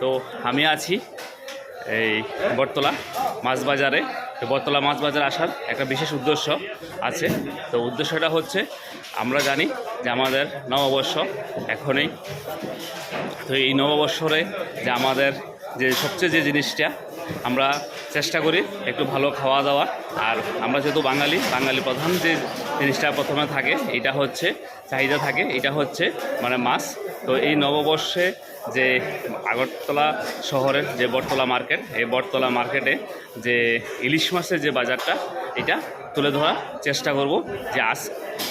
তো আমি আছি এই বটতলা মাছ বাজারে তো বটতলা মাছ বাজারে আসার একটা বিশেষ উদ্দেশ্য আছে। তো উদ্দেশ্যটা হচ্ছে, আমরা জানি যে আমাদের নববর্ষ এখনই। তো এই নববর্ষরে যে আমাদের যে সবচেয়ে যে জিনিসটা, আমরা চেষ্টা করি একটু ভালো খাওয়া দাওয়া। আর আমরা যেহেতু বাঙালি বাঙালি প্রধান যে জিনিসটা প্রথমে থাকে, এটা হচ্ছে, চাহিদা থাকে, এটা হচ্ছে মানে মাছ। তো এই নববর্ষে যে আগরতলা শহরের যে বটতলা মার্কেট, এই বটতলা মার্কেটে যে ইলিশ মাছের যে বাজারটা, এটা তুলে ধরার চেষ্টা করব যে আজ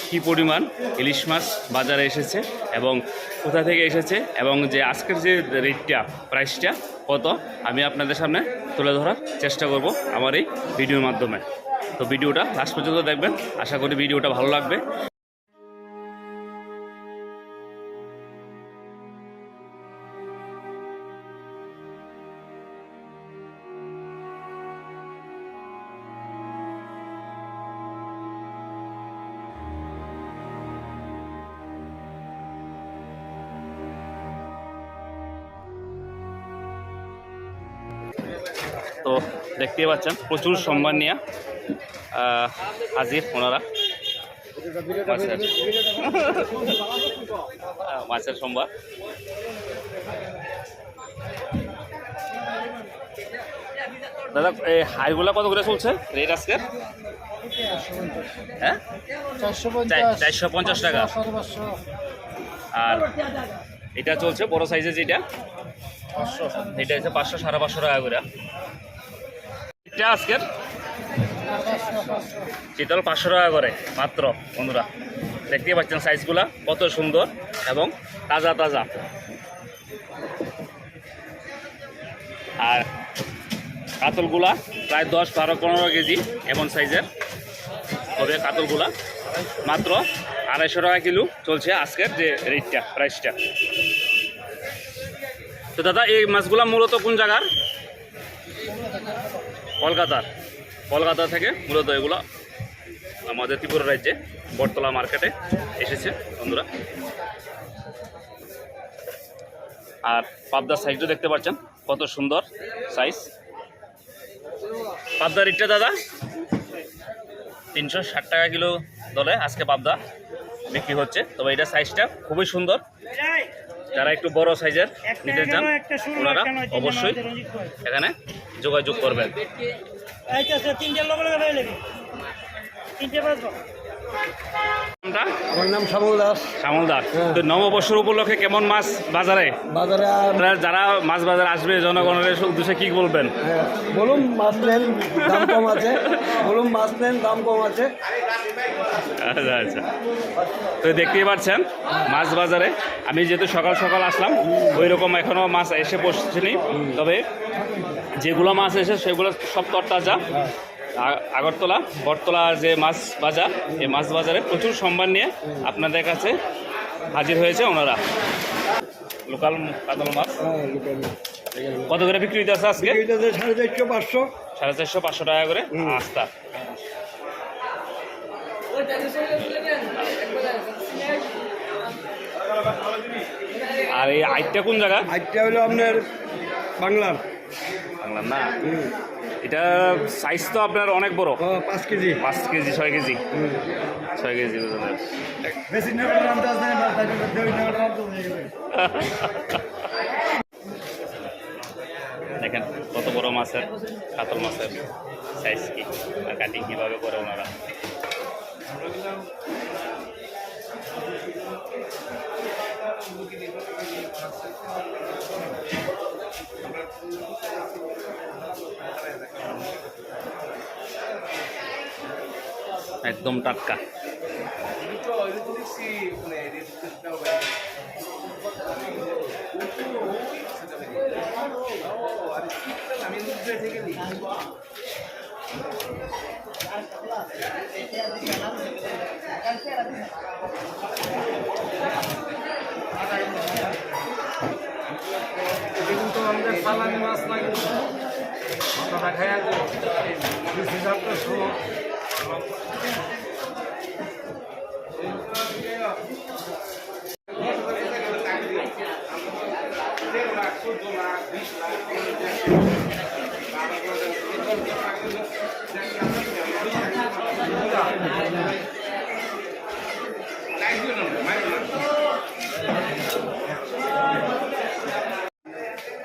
কী পরিমাণ ইলিশ মাছ বাজারে এসেছে এবং কোথা থেকে এসেছে এবং যে আজকের যে রেটটা প্রাইসটা কত, আমি আপনাদের সামনে তুলে ধরার চেষ্টা করব আমার এই ভিডিওর মাধ্যমে। তো ভিডিওটা লাস্ট পর্যন্ত দেখবেন। আশা করি ভিডিওটা ভালো লাগবে। তো দেখতেই পাচ্ছেন, প্রচুর সম্মান নিয়ে হাজির ওনারা। মাছের মাছের দাদা, এই হাইগুলা কত করে চলছে? রেট আজকের হ্যাঁ? চারশো পঞ্চাশ টাকা। আর এটা চলছে বড় সাইজের যেটা? এটা হচ্ছে পাঁচশো, সাড়ে পাঁচশো টাকা করে। এটা আজকের? চিতল পাঁচশো টাকা করে, মাত্র বন্ধুরা। দেখতেই পাচ্ছেন সাইজগুলা, কত সুন্দর এবং তাজা তাজা। আর কাতলগুলা প্রায় দশ, বারো, পনেরো কেজি এমন সাইজের হবে কাতলগুলা। মাত্র আড়াইশো টাকা কিলো চলছে আজকের যে রেটটা প্রাইসটা তো দাদা, এই মাছগুলা মূলত কোন জায়গার? কলকাতার। কলকাতা থেকে মূলত এগুলো আমাদের ত্রিপুরা রাজ্যে বটতলা মার্কেটে এসেছে, বন্ধুরা। আর পাবদার সাইজও দেখতে পাচ্ছেন, কত সুন্দর সাইজ পাবদার রেটটা দাদা? তিনশো ষাট টাকা কিলো দলে আজকে পাবদা বিক্রি হচ্ছে। তবে এটা সাইজটা খুবই সুন্দর। যারা একটু বড় সাইজের নিতে চান ওনারা অবশ্যই এখানে যোগাযোগ করবেন। তিনটে লোক লগে লেগে তিনটে আমার নাম শ্যামল দাস। শ্যামল দাস। তো নববর্ষের উপলক্ষে কেমন মাছ বাজারে? বাজারে যারা মাছ বাজারে আসবে জনগণের উদ্দেশ্যে কি বলবেন? হ্যাঁ, বলুন মাছ নেন দাম কম আছে। বলুন মাছ নেন দাম কম আছে। আচ্ছা আচ্ছা। তো দেখতেই পাচ্ছেন মাছ বাজারে। আমি যেহেতু সকাল সকাল আসলাম ওই রকম এখনও মাছ এসে পড়ছেনি তবে যেগুলো মাছ এসে সেগুলো সব তরতাজা। আগরতলা বটতলা যে মাছ বাজার এই মাছ বাজারে প্রচুর সম্মান নিয়ে আপনাদের কাছে হাজির হয়েছে ওনারা। লোকাল কাতল মাছ। কত করে বিক্রি হইতে আছে আজকে? সাড়ে চারশো পাঁচশো। সাড়ে চারশো পাঁচশো টাকা করে আস্তা। আর এই আইটটা কোন জায়গা? আইটটা হলো আপনার বাংলার। বাংলার না? এটা সাইজ তো আপনার অনেক বড়। পাঁচ কেজি। পাঁচ কেজি ছয় কেজি। ছয় কেজি। দেখেন কত বড় মাছের কাতল মাছের সাইজ কি আর কাটিং কীভাবে করে ওনারা। একদম টাটকা। কিন্তু আমাদের সালানি মাছ লাগে। মাথাটা খাইয়া হিসাব তো শুনো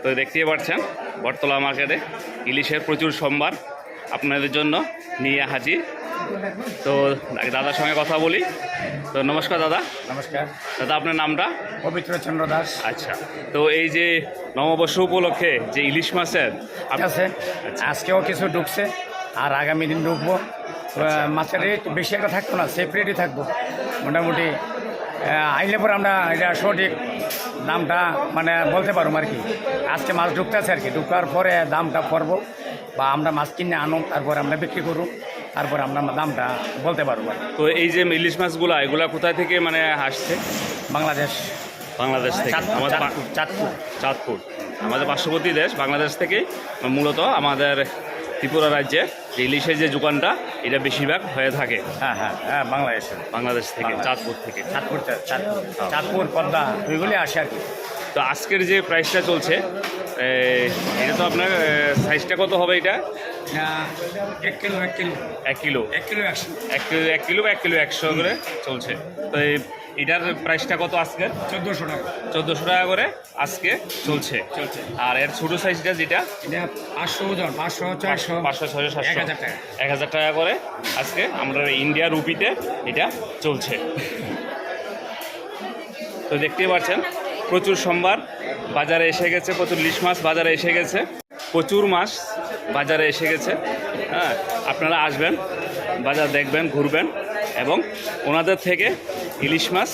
তো দেখতেই পাচ্ছেন বটতলা মার্কেটে ইলিশের প্রচুর সম্ভার আপনাদের জন্য নিয়ে হাজির। তো দাদার সঙ্গে কথা বলি। তো নমস্কার দাদা। নমস্কার। দাদা আপনার নামটা? পবিত্র চন্দ্র দাস। আচ্ছা। তো এই যে নববর্ষ উপলক্ষে যে ইলিশ মাছের আছে। আচ্ছা। আজকেও কিছু ঢুকছে আর আগামী দিন ঢুকবো মাছের রেট বেশি একটা থাকতো না সেপারেটই থাকব। মোটামুটি আইলে পরে আমরা এটা সঠিক দামটা মানে বলতে পারব আর কি। আজকে মাছ ঢুকতেছে আর কি। ঢুকার পরে দামটা পড়ব বা আমরা মাছ কিনে আনো তারপরে আমরা বিক্রি করব তারপরে আমরা দামটা বলতে পারব তো এই যে ইলিশ মাছগুলো এগুলা কোথায় থেকে মানে আসছে? বাংলাদেশ। বাংলাদেশ থেকে। আমাদের চাঁদপুর চাঁদপুর। আমাদের পার্শ্ববর্তী দেশ বাংলাদেশ থেকে মূলত আমাদের ত্রিপুরা রাজ্যে যে ইলিশের যে দোকানটা এটা বেশিরভাগ হয়ে থাকে। হ্যাঁ হ্যাঁ হ্যাঁ বাংলাদেশে। বাংলাদেশ থেকে চাঁদপুর থেকে। চাঁদপুর চাঁদপুর চাঁদপুর পদ্মা ওইগুলি আসে আর কি। তো আজকের যে প্রাইসটা চলছে এটা তো আপনার সাইজটা কত হবে এটা এক কিলো এক কিলো। এক কিলো। এক কিলো একশো। এক কিলো এক কিলো বা এক কিলো একশো করে চলছে। তো এই- এটার প্রাইসটা কত আজকে চোদ্দোশো টাকা। চোদ্দোশো টাকা করে আজকে চলছে। চলছে। আর এর ছোটো সাইজটা যেটা? এটা পাঁচশো ওজন পাঁচশো ছয়শো পাঁচশো ছয়শো এক সাতশো হাজার টাকা। এক হাজার টাকা করে আজকে আমরা ইন্ডিয়া রুপিতে এটা চলছে। তো দেখতেই পাচ্ছেন প্রচুর সোমবার বাজারে এসে গেছে প্রচুর ইলিশ মাছ বাজারে এসে গেছে। প্রচুর মাছ বাজারে এসে গেছে। হ্যাঁ আপনারা আসবেন বাজার দেখবেন ঘুরবেন এবং ওনাদের থেকে ইলিশ মাছ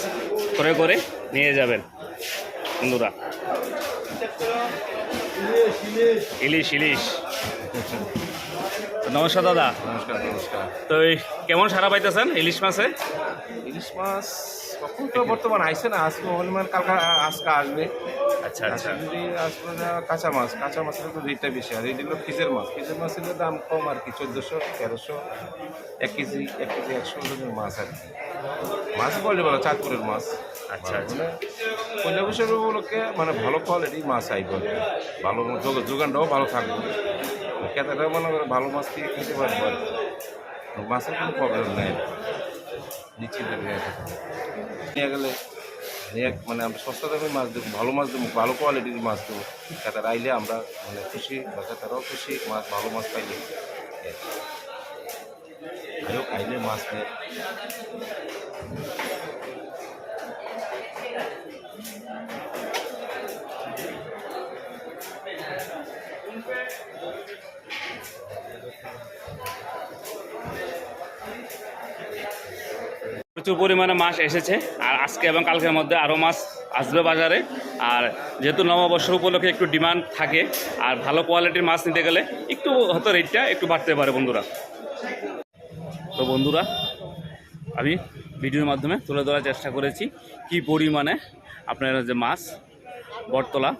করে করে নিয়ে যাবেন বন্ধুরা। ইলিশ ইলিশ। নমস্কার দাদা। নমস্কার নমস্কার। তো এই কেমন সারা পাইতেছেন ইলিশ মাছে? ইলিশ মাছ কখন তো বর্তমান আইসে না আজকে হনুমান কালকা আজকে আসবে। আচ্ছা আচ্ছা। যদি আসবে না কাঁচা মাছ কাঁচা মাছের তো রেটটা বেশি। আর এই হলো ফিজের মাছ ফিজের মাছের দাম কম আর কি চোদ্দোশো তেরোশো এক কেজি এক কেজি একশো ওজনের মাছ আর কি। মাছ বলে বলো চাঁদপুরের মাছ। আচ্ছা, আচ্ছা। মানে পয়লা বৈশাখ উপলক্ষে মানে ভালো কোয়ালিটির মাছ আইব ভালো যোগ- যোগানটাও ভালো থাকবে। খেতাটা মনে করে ভালো মাছ থেকে খেতে পারব। মাছের কোনো প্রবলেম নেই। নিশ্চিন্ত নিয়ে গেলে নিয়ে মানে আমরা সস্তা দামে মাছ দেবো ভালো মাছ দেবো ভালো কোয়ালিটির মাছ দেবো। খেতার আইলে আমরা মানে খুশি বা খেতারাও খুশি মাছ ভালো মাছ পাইলে। হোক, আইলে মাছ প্রচুর পরিমাণে মাছ এসেছে আর আজকে এবং কালকের মধ্যে আরও মাছ আসবে বাজারে। আর যেহেতু নববর্ষ উপলক্ষে একটু ডিমান্ড থাকে আর ভালো কোয়ালিটির মাছ নিতে গেলে একটু হয়তো রেটটা একটু বাড়তে পারে বন্ধুরা। তো বন্ধুরা, আমি ভিডিওর মাধ্যমে তুলে ধরার চেষ্টা করেছি কি পরিমাণে আপনার যে মাছ, বটতলা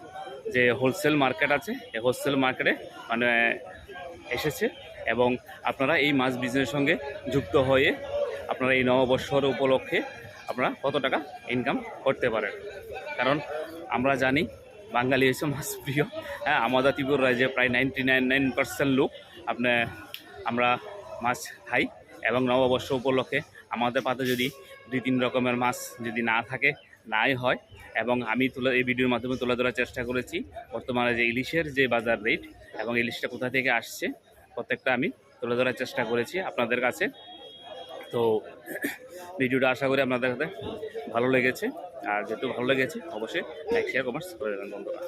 যে হোলসেল মার্কেট আছে, এই হোলসেল মার্কেটে মানে এসেছে এবং আপনারা এই মাছ বিজনেসের সঙ্গে যুক্ত হয়ে আপনারা এই নববর্ষর উপলক্ষে আপনারা কত টাকা ইনকাম করতে পারেন। কারণ আমরা জানি, বাঙালি হচ্ছে মাছ প্রিয়। হ্যাঁ আমাদের ত্রিপুরা রাজ্যে প্রায় নাইনটি নাইন নাইন পার্সেন্ট লোক আপনার আমরা মাছ খাই। এবং নববর্ষ উপলক্ষে আমাদের পাতে যদি দুই তিন রকমের মাছ যদি না থাকে, নাই হয়, এবং আমি তুলে, এই ভিডিওর মাধ্যমে তুলে ধরার চেষ্টা করেছি, বর্তমানে যে ইলিশের যে বাজার রেট এবং ইলিশটা কোথা থেকে আসছে, প্রত্যেকটা আমি তুলে ধরার চেষ্টা করেছি আপনাদের কাছে। তো ভিডিওটা আশা করি আপনাদের কাছে ভালো লেগেছে, আর যেহেতু ভালো লেগেছে, অবশ্যই লাইক শেয়ার কমেন্টস করে দেবেন বন্ধুরা।